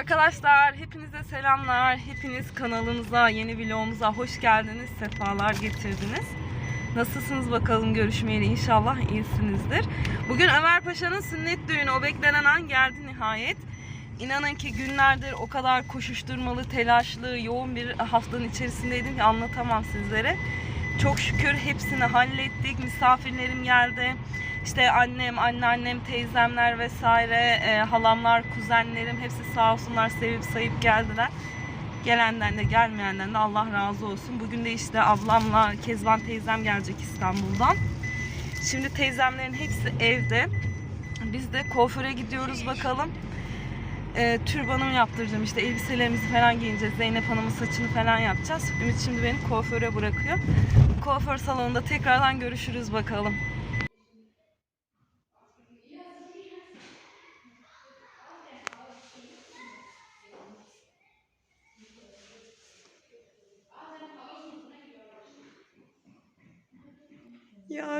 Arkadaşlar hepinize selamlar. Hepiniz kanalımıza, yeni vlogumuza hoş geldiniz. Sefalar getirdiniz. Nasılsınız bakalım görüşmeyeli inşallah iyisinizdir. Bugün Ömer Paşa'nın sünnet düğünü. O beklenen an geldi nihayet. İnanın ki günlerdir o kadar koşuşturmalı, telaşlı, yoğun bir haftanın içerisindeydim ki anlatamam sizlere. Çok şükür hepsini hallettik. Misafirlerim geldi. İşte annem, anneannem, teyzemler vesaire, e, halamlar, kuzenlerim hepsi sağ olsunlar sevip sayıp geldiler. Gelenden de gelmeyenden de Allah razı olsun. Bugün de işte ablamla Kezban teyzem gelecek İstanbul'dan. Şimdi teyzemlerin hepsi evde. Biz de kuaföre gidiyoruz bakalım. E, türbanımı yaptıracağım işte elbiselerimizi falan giyineceğiz. Zeynep Hanım'ın saçını falan yapacağız. Ümit şimdi beni kuaföre bırakıyor. Kuaför salonunda tekrardan görüşürüz bakalım.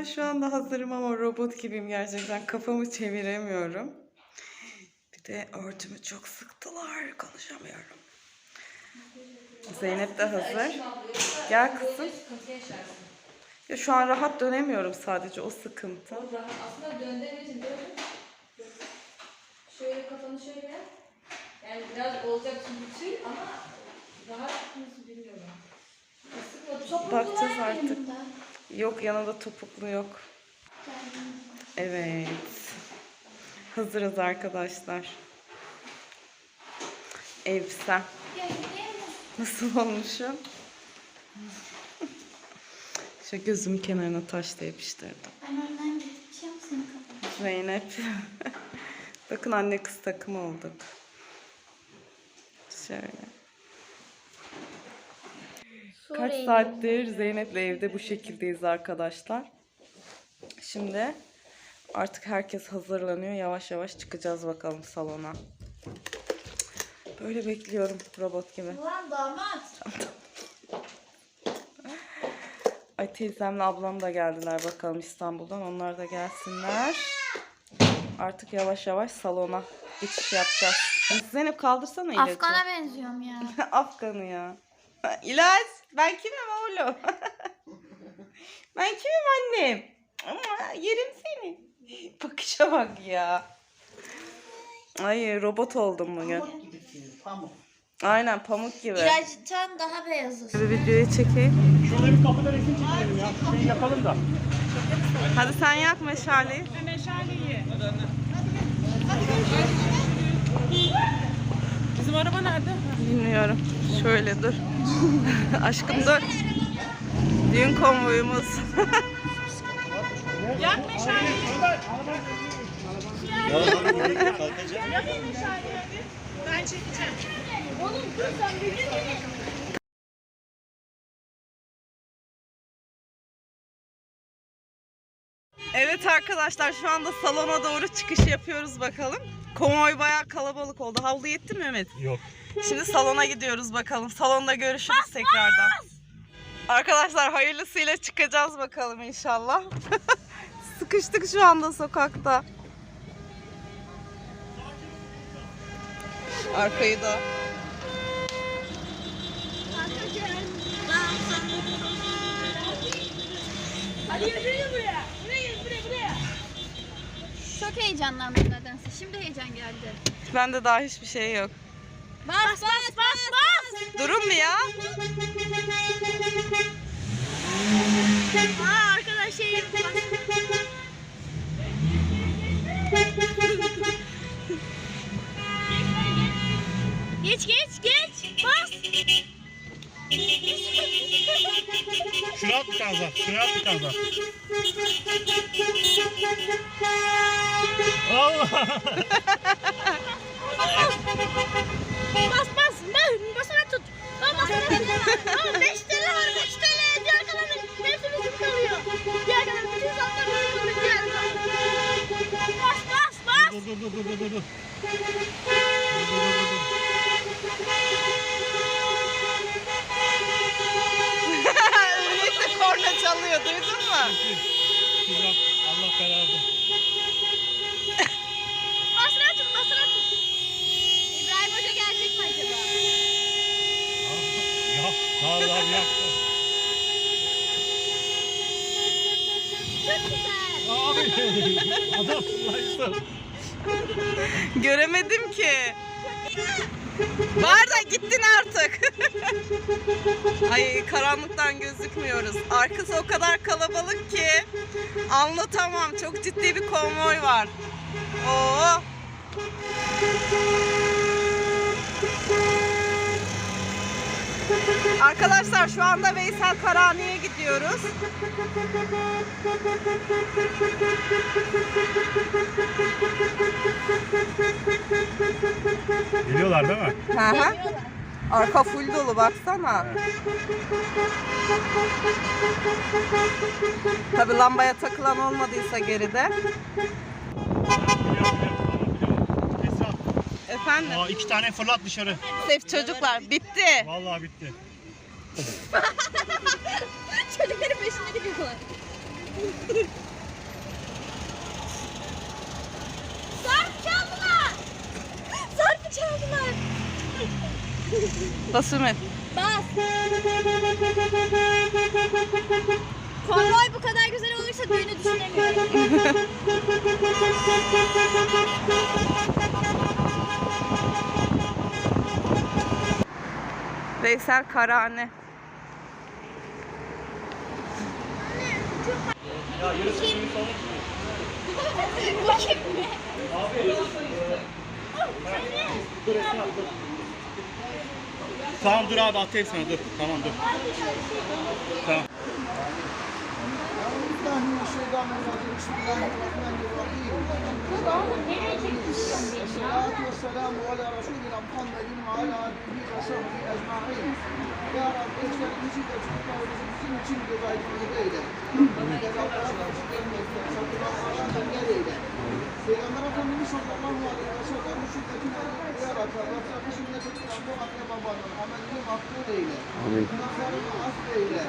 Ya şu anda hazırım ama robot gibiyim gerçekten. Kafamı çeviremiyorum. Bir de örtümü çok sıktılar. Konuşamıyorum. Zeynep de hazır. Gel kızım. Ya şu an rahat dönemiyorum sadece o sıkıntı. Aslında döndüğüm için şöyle kafanı şöyle. Yani biraz olacak tüy ama rahat nasıl bilmiyorum. Bakacağız artık. Yok yanımda topuklu yok. Evet. Hazırız arkadaşlar. Elbisem. Nasıl olmuşum? Şu gözüm kenarına taş da yapıştırdım. Zeynep. Bakın anne kız takım olduk. Şöyle. Kaç saattir Zeynep'le evde bu şekildeyiz arkadaşlar. Şimdi artık herkes hazırlanıyor. Yavaş yavaş çıkacağız bakalım salona. Böyle bekliyorum robot gibi. Ulan damat. Ay teyzemle ablam da geldiler bakalım İstanbul'dan. Onlar da gelsinler. Artık yavaş yavaş salona geçiş yapacağız. Zeynep kaldırsana ilacı. Afgan'a benziyorum ya. Afganı ya. İlaç. Ben kimim oğlum? ben kimim annem? Ama yerim seni. Bakışa bak ya. Ay robot oldum bugün. Pamuk. Aynen pamuk gibi. İlaçtan daha beyazız. Bir videoyu çekeyim. Şurada bir kapıda resim çekelim ya. Şey yapalım da. Hadi sen yak meşaleyi. Bizim araba nerede? Bilmiyorum. Şöyle dur. Aşkım dur. Düğün konvoyumuz. Yak meşaleyi. Yak meşaleyi hadi. Ben çekeceğim. Oğlum dur sen bir Evet arkadaşlar şu anda salona doğru çıkış yapıyoruz bakalım. Konvoy bayağı kalabalık oldu. Havlu yetti mi Mehmet? Yok. Şimdi salona gidiyoruz bakalım. Salonda görüşürüz tekrardan. Arkadaşlar hayırlısıyla çıkacağız bakalım inşallah. Sıkıştık şu anda sokakta. Arkayı da. Hadi yürüyün buraya. Çok heyecanlandım nedense. Şimdi heyecan geldi. Bende daha hiçbir şey yok. Bas bas bas bas. Durun mu ya? Aa arkadaşım. Geç geç geç. Bas. Şuraya at bir tane daha. Şuraya at bir tane daha. Allah. Bas bas. Bas. Basına tut. Bas basına tut. Tamam 5 TL var 5 TL. Diğer kalan hepsi bizim kalıyor. Diğer kalan bütün satlar bizim kalıyor. Diğer kalan. Bas bas bas. Dur dur dur dur dur dur. dur. Ümit de korna çalıyor duydun mu? Şuraya. Allah belanı. Basına tut basına tut. İbrahim Hoca geldi. Vallahi yaktı. Çok güzel. Abi adamsın lan Yusuf. Göremedim ki. Var da gittin artık. Ay gözükmüyoruz. Arkası o kadar kalabalık ki anlatamam. Çok ciddi bir konvoy var. Oo. Arkadaşlar şu anda Veysel Karani'ye gidiyoruz. Geliyorlar değil mi? Hı hı. Arka full dolu baksana. Tabi lambaya takılan olmadıysa geride. Efendim? aa, iki tane fırlat dışarı. Sef çocuklar bitti. Vallahi bitti. Çocukların Bas Ümit. Bas. Konvoy bu kadar güzel olursa düğünü düşünemiyorum. Veysel Karani. Bu kim? Tamam dur abi atayım sana dur. Tamam dur. Tamam. بالله من الشيطان الرجيم بسم الله الرحمن الرحيم والصلاة والسلام على رسولنا محمد وعلى آله وصحبه أجمعين Ya Rabbi işlerimizi de çocuklarımızı bizim için güvenli eyle. Cezalara karşı gelmekten, sakınanlardan engel eyle. Peygamber Efendimiz sallallahu aleyhi ve sellem sünnetine uyarak Allah'ın sünneti tutan bu anne babanın amelini makbul eyle. Günahlarını affeyle.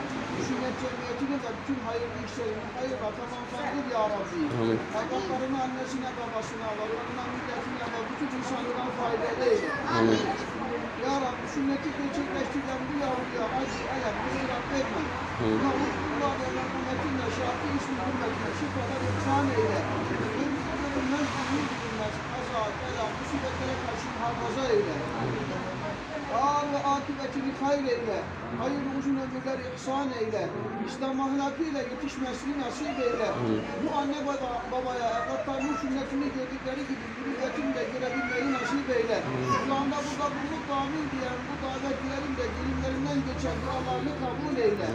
Sünnet cemiyetini ve bütün hayırlı işlerini hayırla tamamlandır ya Rabbi. Evlatlarını annesine babasına, varlarına milletine ve bütün insanlara faydalı eyle. Ya Rabbi sünneti gerçekleştiren bu yavruya acı, ayak, meyran verme. Yavrular ve merhametinle şafi ismi hürmetine şifalar ihsan eyle. Ölümden amin bilinmez, kaza, bela, musibetlere karşı muhafaza eyle. Ağır ve akıbetini hayır eyle. Hayırlı uzun ömürler ihsan eyle. İslam ahlakıyla yetişmesini nasip eyle. Bu anne baba, babaya evlatlarının sünnetini gördükleri gibi mürüvvetini de görebilmeyi nasip eyle. Şu anda burada bulunup amin diyen bu davetlilerin de dilimlerinden geçen dualarını kabul eyle.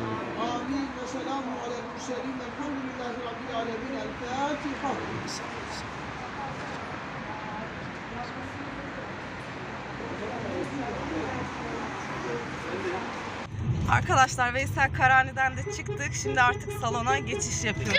Amin ve selamu aleyhi ve sellem. Elhamdülillahi Rabbil alemin. El Fatiha. Arkadaşlar Veysel Karani'den de çıktık. Şimdi artık salona geçiş yapıyoruz.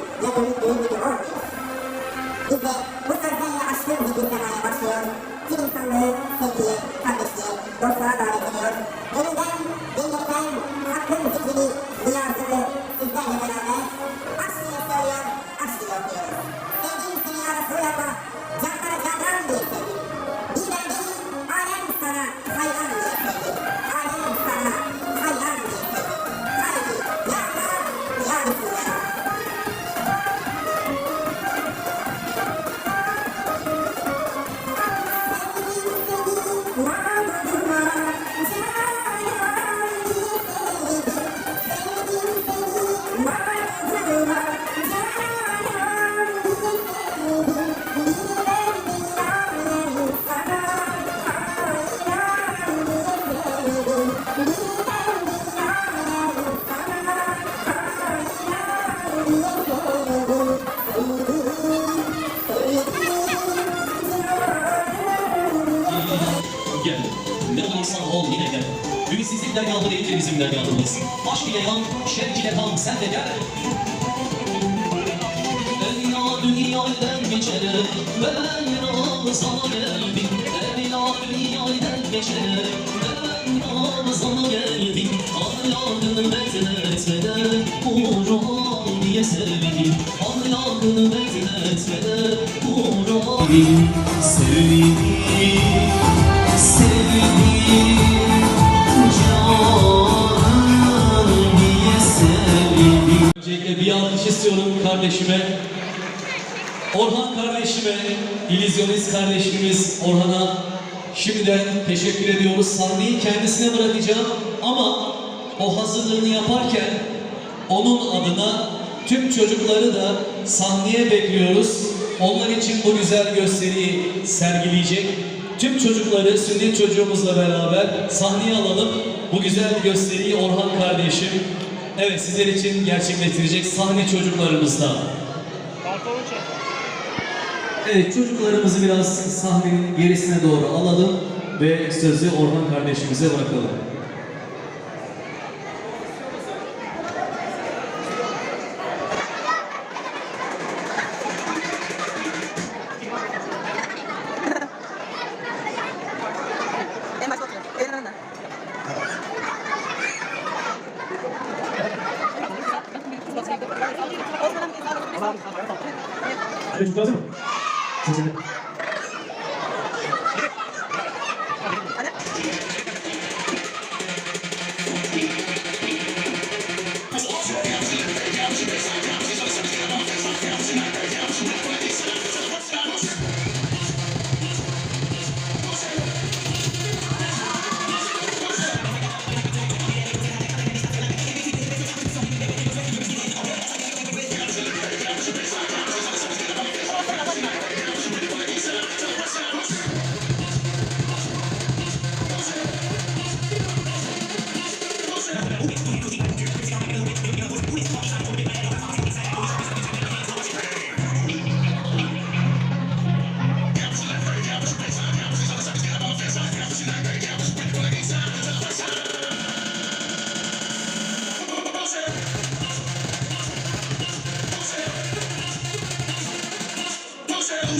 ya göründüğü gibi olmayın. Biz de bu sözlerle aşkın bir semaya başlıyor. Tüm insanlığı sevgiye, kardeşliğe, dostluğa davet ediyor. Dünyadan geçer, ben Ramazan'a geldim. Ahlakını bekletmeden, Kur'an diye sevdim. Ahlakını bekletmeden, Kur'an sevdim. Sevdim, canım diye sevdim. Öncelikle bir alkış istiyorum kardeşime. Orhan kardeşime, illüzyonist kardeşimiz Orhan'a şimdiden teşekkür ediyoruz. Sahneyi kendisine bırakacağım ama o hazırlığını yaparken onun adına tüm çocukları da sahneye bekliyoruz. Onlar için bu güzel gösteriyi sergileyecek. Tüm çocukları sünnet çocuğumuzla beraber sahneye alalım. Bu güzel gösteriyi Orhan kardeşim evet sizler için gerçekleştirecek sahne çocuklarımızla. Kartalı çek. Evet çocuklarımızı biraz sahnenin gerisine doğru alalım ve sözü Orhan kardeşimize bırakalım.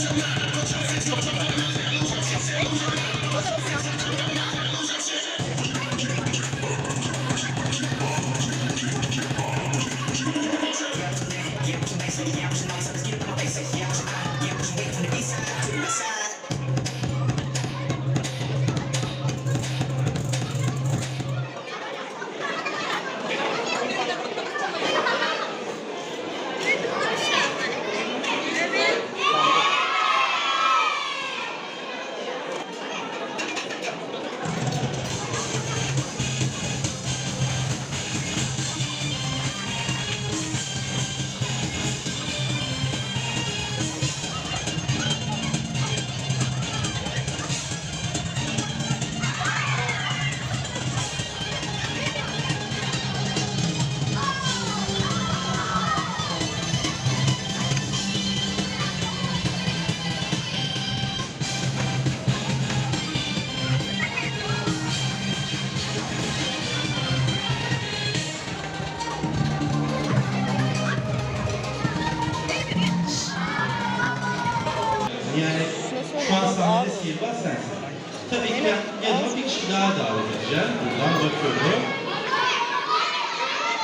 Cause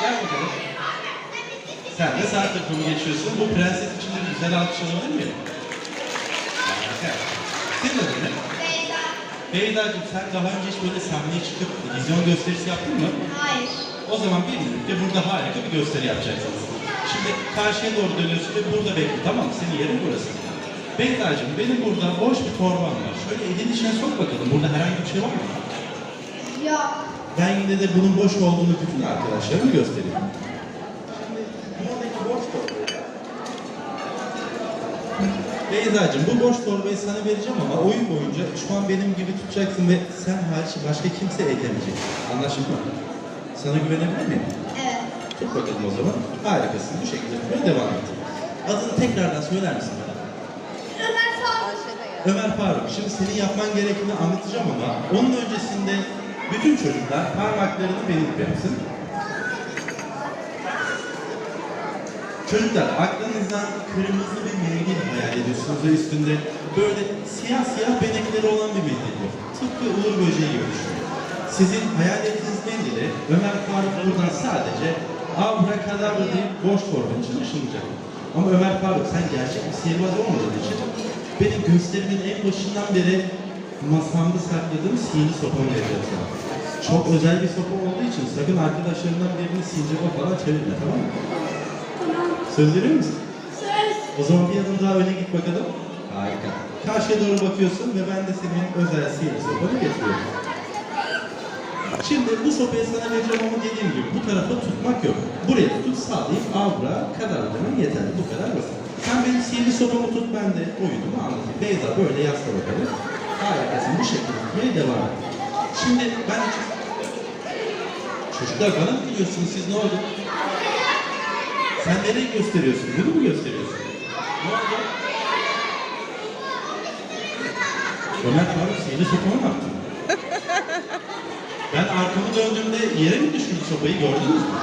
Gel bakalım. Sen de sağ takımı geçiyorsun. Bu prenses için de güzel alkış alabilir miyim? Harika. Senin adın ne? Beyza. Beyda'cığım sen daha önce hiç böyle sahneye çıkıp vizyon gösterisi yaptın mı? Hayır. O zaman birlikte burada harika bir gösteri yapacaksınız. Şimdi karşıya doğru dönüyorsun ve burada bekle tamam mı? Senin yerin burası. Beyda'cığım benim burada boş bir torban var. Şöyle elin içine sok bakalım. Burada herhangi bir şey var mı? Yok. Ben yine de bunun boş olduğunu bütün arkadaşlarıma göstereyim. Beyza'cığım bu boş torbayı sana vereceğim ama oyun boyunca şu an benim gibi tutacaksın ve sen hariç başka kimse eğitemeyecek. Anlaşıldı mı? Sana güvenebilir miyim? Evet. Tut bakalım o zaman. Harikasın. Bu şekilde tutmaya devam et. Adını tekrardan söyler misin bana? Ömer Faruk. Ömer Faruk, şimdi senin yapman gerekeni anlatacağım ama onun öncesinde bütün çocuklar parmaklarını benim yapsın. Çocuklar aklınızdan kırmızı bir mendil hayal ediyorsunuz ve üstünde böyle siyah siyah benekleri olan bir mendil bu. Tıpkı uğur böceği gibi düşünün. Sizin hayal ettiğiniz mendili Ömer Faruk buradan sadece abrakadabra deyip boş torbanın için ışınlayacak. Ama Ömer Faruk sen gerçek bir sihirbaz olmadığın için benim gösterimin en başından beri masamda sakladığım sihirli sopamı vereceğim sana. Çok özel bir sopa olduğu için sakın arkadaşlarından birini sincaba falan çevirme tamam mı? Söz veriyor musun? Söz. O zaman bir adım daha öne git bakalım. Harika. Karşıya doğru bakıyorsun ve ben de senin özel sihirli sopanı getiriyorum. Şimdi bu sopayı sana vereceğim ama dediğim gibi bu tarafa tutmak yok. Buraya tut sağlayıp abra kadar demen yeterli. Bu kadar basit. Sen benim sihirli sopamı tut ben de oyunumu anlatayım. Beyza böyle yasla bakalım. Harikasın. Bu şekilde tutmaya devam et. Şimdi ben Çocuklar bana mı gülüyorsunuz siz ne oldu? Sen nereye gösteriyorsun? Bunu mu gösteriyorsun? Ne oldu? Ömer Faruk sopamı ne yaptın? Ben arkamı döndüğümde yere mi düşürdü sopayı gördünüz mü?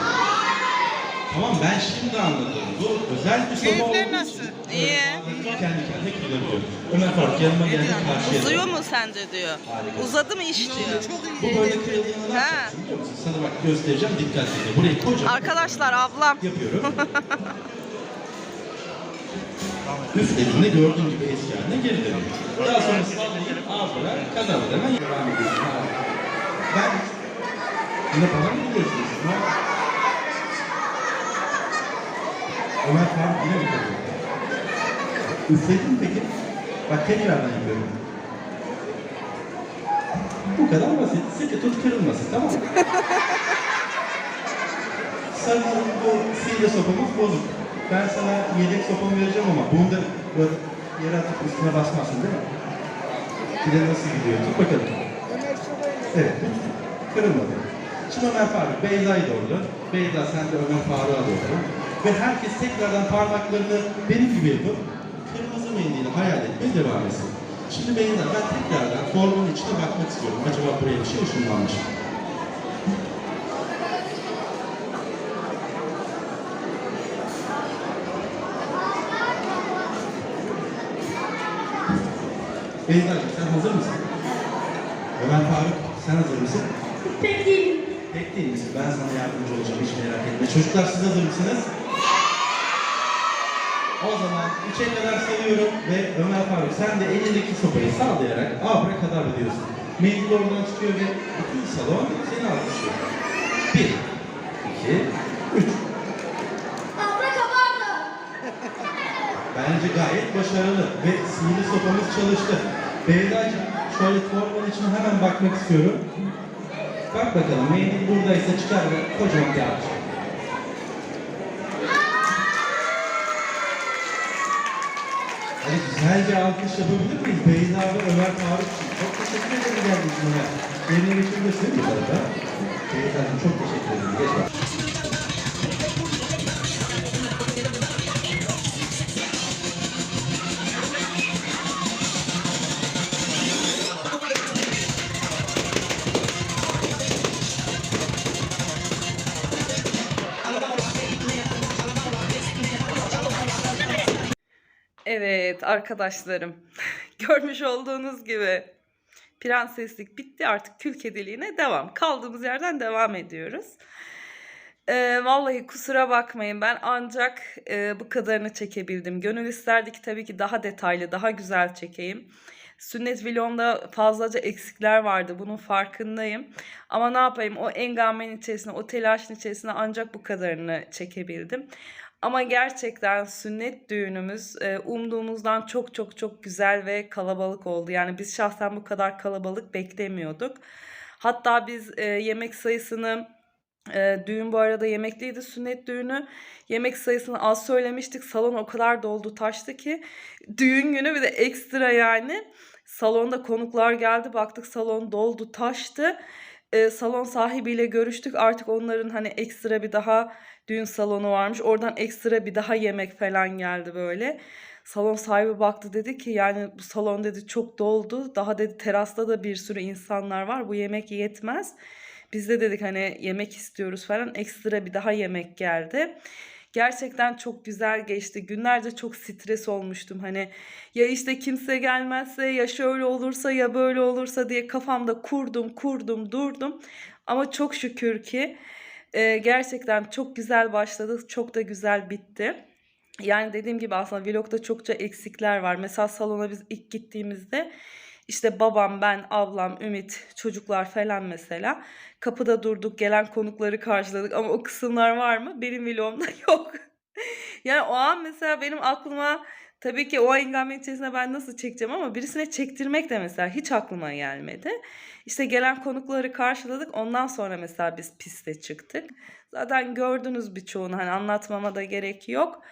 Tamam ben şimdi anladım. Bu özel bir sopa olduğu Keyifler için nasıl? İyi. kendi kendine kullanıyor. Ömer Faruk yanıma geldi karşıya. Uzuyor mu sence diyor. Harika. Uzadı mı iş diyor. Bu böyle kırıldığında ne Ha. yapacaksın biliyor musun? Sana bak göstereceğim dikkatli dinle. Burayı kocaman Arkadaşlar ablam. yapıyorum. Üflediğinde gördüğün gibi eski haline geri dönüyor. Daha sonra sallayıp ağzına kadar ödeme devam ediyorsun. Ben yine bana mı gidiyorsunuz? Ne? Ömer Faruk yine mi kalıyor? Üfledin mi peki? Bak tekrardan yapıyorum. Bu kadar basit. Sıkı tut kırılmasın tamam mı? Sanırım bu sihirli sopamız bozuk. Ben sana yedek sopamı vereceğim ama bunu da böyle yere atıp üstüne basmazsın değil mi? Bir de nasıl gidiyor? Tut bakalım. Evet. Kırılmadı. Şimdi Ömer Faruk, Beyza'yı doğru. Beyza sen de Ömer Faruk'a doğru. Ve herkes tekrardan parmaklarını benim gibi yapıp kırmızı mendili hayal etmeye devam etsin. Şimdi Beyza ben tekrardan formunun içine bakmak istiyorum. Acaba buraya bir şey ışınlanmış mı? Beyza'cığım sen hazır mısın? Ömer Faruk sen hazır mısın? Pek değilim. Pek değil misin? Ben sana yardımcı olacağım hiç merak etme. Çocuklar siz hazır mısınız? O zaman üçe kadar sayıyorum ve Ömer Faruk sen de elindeki sopayı sallayarak abra kadar diyorsun. Mendil oradan çıkıyor ve bütün salon seni alkışlıyor. Bir, iki, üç. Abla kabardı. Bence gayet başarılı ve sihirli sopamız çalıştı. Beyda'cığım şöyle torbanın içine hemen bakmak istiyorum. Bak bakalım mendil buradaysa çıkar ve kocaman bir alkış. Hadi güzelce alkış yapabilir miyiz? Beyza ve Ömer Faruk için. Çok teşekkür ederim geldiğiniz için. Yerine geçebilirsin bu tarafa. Beyza'cığım çok teşekkür ederim. Geç bak. Arkadaşlarım. Görmüş olduğunuz gibi prenseslik bitti artık kül kediliğine devam. Kaldığımız yerden devam ediyoruz. Ee, vallahi kusura bakmayın ben ancak e, bu kadarını çekebildim. Gönül isterdi ki tabii ki daha detaylı, daha güzel çekeyim. Sünnet vlogumda fazlaca eksikler vardı. Bunun farkındayım. Ama ne yapayım o engamenin içerisinde, o telaşın içerisinde ancak bu kadarını çekebildim. Ama gerçekten sünnet düğünümüz e, umduğumuzdan çok çok çok güzel ve kalabalık oldu. Yani biz şahsen bu kadar kalabalık beklemiyorduk. Hatta biz e, yemek sayısını e, düğün bu arada yemekliydi sünnet düğünü. Yemek sayısını az söylemiştik. Salon o kadar doldu taştı ki düğün günü bir de ekstra yani salonda konuklar geldi. Baktık salon doldu taştı. E, salon sahibiyle görüştük. Artık onların hani ekstra bir daha düğün salonu varmış. Oradan ekstra bir daha yemek falan geldi böyle. Salon sahibi baktı dedi ki yani bu salon dedi çok doldu. Daha dedi terasta da bir sürü insanlar var. Bu yemek yetmez. Biz de dedik hani yemek istiyoruz falan. Ekstra bir daha yemek geldi. Gerçekten çok güzel geçti. Günlerce çok stres olmuştum. Hani ya işte kimse gelmezse ya şöyle olursa ya böyle olursa diye kafamda kurdum kurdum durdum. Ama çok şükür ki e, gerçekten çok güzel başladı. Çok da güzel bitti. Yani dediğim gibi aslında vlogda çokça eksikler var. Mesela salona biz ilk gittiğimizde işte babam, ben, ablam, Ümit, çocuklar falan mesela. Kapıda durduk, gelen konukları karşıladık ama o kısımlar var mı? Benim vlogumda yok. yani o an mesela benim aklıma tabii ki o engame içerisinde ben nasıl çekeceğim ama birisine çektirmek de mesela hiç aklıma gelmedi. İşte gelen konukları karşıladık. Ondan sonra mesela biz piste çıktık. Zaten gördünüz birçoğunu hani anlatmama da gerek yok.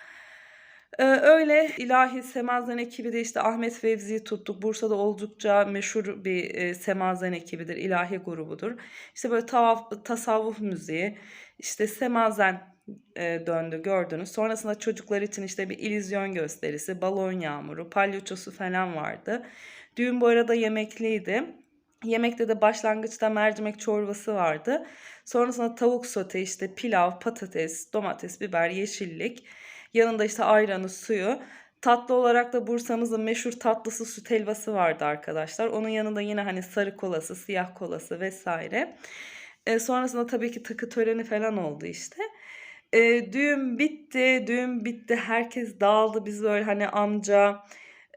Ee, öyle ilahi semazen ekibi de işte Ahmet Fevzi'yi tuttuk. Bursa'da oldukça meşhur bir e, semazen ekibidir, ilahi grubudur. İşte böyle tavaf, tasavvuf müziği, işte semazen e, döndü gördünüz. Sonrasında çocuklar için işte bir illüzyon gösterisi, balon yağmuru, palyaçosu falan vardı. Düğün bu arada yemekliydi. Yemekte de başlangıçta mercimek çorbası vardı. Sonrasında tavuk sote, işte pilav, patates, domates, biber, yeşillik. Yanında işte ayranı, suyu. Tatlı olarak da Bursa'mızın meşhur tatlısı süt helvası vardı arkadaşlar. Onun yanında yine hani sarı kolası, siyah kolası vesaire. E, sonrasında tabii ki takı töreni falan oldu işte. E, düğün bitti, düğün bitti. Herkes dağıldı. Biz böyle hani amca,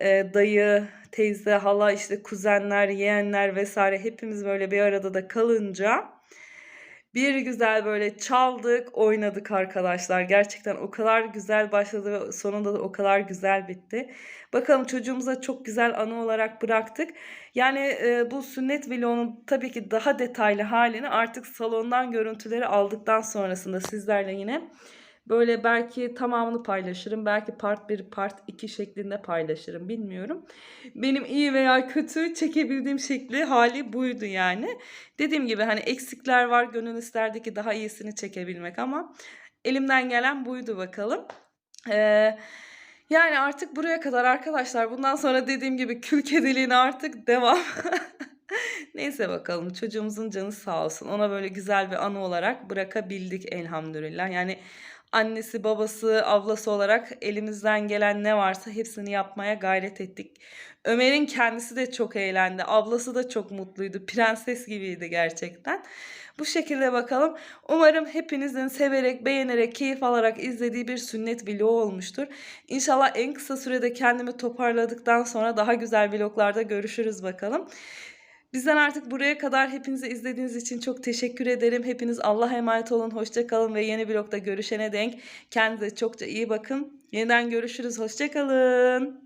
e, dayı, teyze, hala, işte kuzenler, yeğenler vesaire hepimiz böyle bir arada da kalınca bir güzel böyle çaldık, oynadık arkadaşlar. Gerçekten o kadar güzel başladı ve sonunda da o kadar güzel bitti. Bakalım çocuğumuza çok güzel anı olarak bıraktık. Yani e, bu sünnet vlogunun tabii ki daha detaylı halini artık salondan görüntüleri aldıktan sonrasında sizlerle yine böyle belki tamamını paylaşırım. Belki part 1, part 2 şeklinde paylaşırım bilmiyorum. Benim iyi veya kötü çekebildiğim şekli hali buydu yani. Dediğim gibi hani eksikler var. Gönül isterdi ki daha iyisini çekebilmek ama elimden gelen buydu bakalım. Eee yani artık buraya kadar arkadaşlar. Bundan sonra dediğim gibi kül kediliğine artık devam. Neyse bakalım çocuğumuzun canı sağ olsun. Ona böyle güzel bir anı olarak bırakabildik elhamdülillah. Yani annesi, babası, ablası olarak elimizden gelen ne varsa hepsini yapmaya gayret ettik. Ömer'in kendisi de çok eğlendi. Ablası da çok mutluydu. Prenses gibiydi gerçekten. Bu şekilde bakalım. Umarım hepinizin severek, beğenerek, keyif alarak izlediği bir sünnet vlogu olmuştur. İnşallah en kısa sürede kendimi toparladıktan sonra daha güzel vloglarda görüşürüz bakalım. Bizden artık buraya kadar hepinizi izlediğiniz için çok teşekkür ederim. Hepiniz Allah'a emanet olun. Hoşça kalın ve yeni vlogda görüşene denk kendinize çokça iyi bakın. Yeniden görüşürüz. Hoşça kalın.